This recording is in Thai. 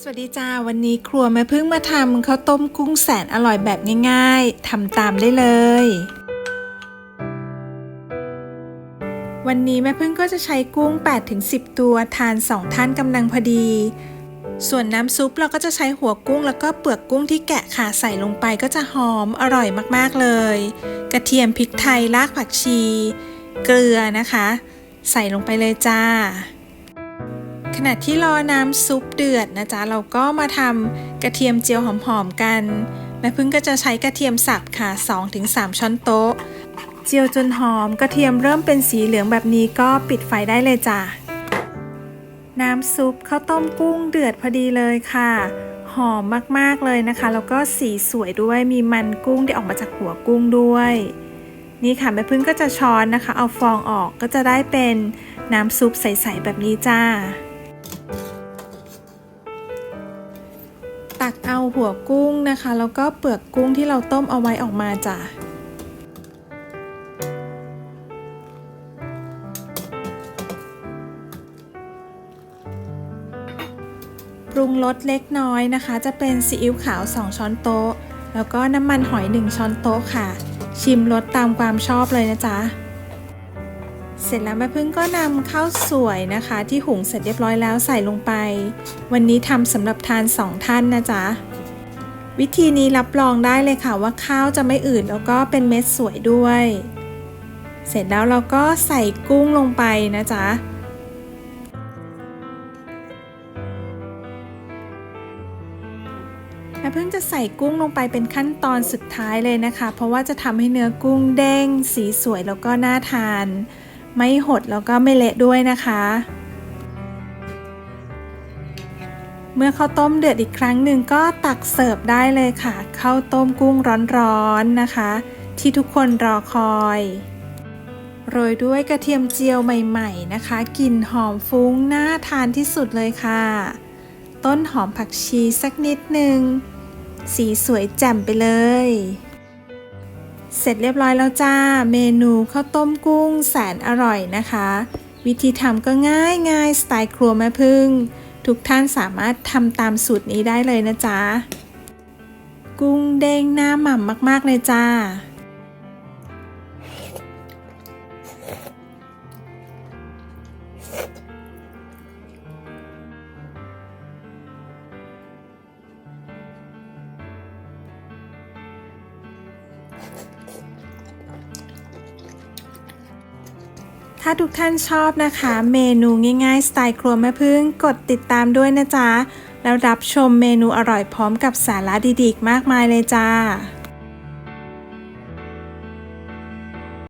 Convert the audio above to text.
สวัสดีจ้าวันนี้ครัวแม่พึ่งมาทำข้าวต้มกุ้งแสนอร่อยแบบง่ายๆทำตามได้เลย วันนี้แม่พึ่งก็จะใช้กุ้ง 8-10 ตัวทาน 2 ท่านกำลังพอดี ส่วนน้ำซุปเราก็จะใช้หัวกุ้งแล้วก็เปลือกกุ้งที่แกะขาใส่ลงไปก็จะหอมอร่อยมากๆเลย กระเทียมพริกไทยรากผักชี เกลือนะคะ ใส่ลงไปเลยจ้า ขณะที่รอน้ำซุปเดือดนะจ๊ะเราก็มาทำกระเทียมเจียวหอมๆกันแม่พึ่งก็จะใช้กระเทียมสับค่ะ 2-3 ช้อนโต๊ะ เจียวจนหอมกระเทียมเริ่มเป็นสีเหลืองแบบนี้ก็ปิดไฟได้เลยจ้ะน้ำซุปข้าวต้มกุ้งเดือดพอดีเลยค่ะ หอมมากๆเลยนะคะ แล้วก็สีสวยด้วยมีมันกุ้งที่ออกมาจากหัวกุ้งด้วย นี่ค่ะแม่พึ่งก็จะช้อนนะคะ เอาฟองออกก็จะได้เป็นน้ำซุปใสๆแบบนี้จ้า ตักเอาหัวกุ้งนะคะ แล้วก็เปลือกกุ้งที่เราต้มเอาไว้ออกมาจ้ะปรุงรสเล็กน้อยนะคะ จะเป็นซีอิ๊วขาว 2 ช้อนโต๊ะ แล้วก็น้ำมันหอย 1 ช้อนโต๊ะค่ะ ชิมรสตามความชอบเลยนะจ๊ะ เสร็จแล้วแม่พึ่งก็นำข้าวสวยนะคะ ที่หุงเสร็จเรียบร้อยแล้วใส่ลงไป วันนี้ทำสำหรับทาน2ท่านนะจ๊ะ วิธีนี้รับรองได้เลยค่ะว่าข้าวจะไม่อืดแล้วก็เป็นเม็ดสวยด้วย เสร็จแล้วเราก็ใส่กุ้งลงไปนะจ๊ะแม่เพิ่งจะใส่กุ้งลงไปเป็นขั้นตอนสุดท้ายเลยนะคะ เพราะว่าจะทำให้เนื้อกุ้งเด้ง สีสวยแล้วก็น่าทาน ไม่หดแล้วก็ไม่เละด้วยนะคะ เมื่อข้าวต้มเดือดอีกครั้งหนึ่งก็ตักเสิร์ฟได้เลยค่ะข้าวต้มกุ้งร้อนๆนะคะ ที่ทุกคนรอคอย โรยด้วยกระเทียมเจียวใหม่ๆนะคะกลิ่นหอมฟุ้งน่าทานที่สุดเลยค่ะ ต้นหอมผักชีสักนิดหนึ่งสีสวยแจ่มไปเลย เสร็จเรียบร้อยแล้วจ้า เมนูข้าวต้มกุ้งแสนอร่อยนะคะ วิธีทำก็ง่ายง่ายสไตล์ครัวแม่พึ่ง ทุกท่านสามารถทำตามสูตรนี้ได้เลยนะจ๊ะ กุ้งเด้งหน้าหม่ำมากๆเลยจ้า ถ้าทุกท่านชอบนะคะ เมนูง่ายๆ สไตล์ครัวแม่พึ่งกดติดตามด้วยนะจ๊ะ แล้วรับชมเมนูอร่อยพร้อมกับสาระดีๆมากมายเลยจ้า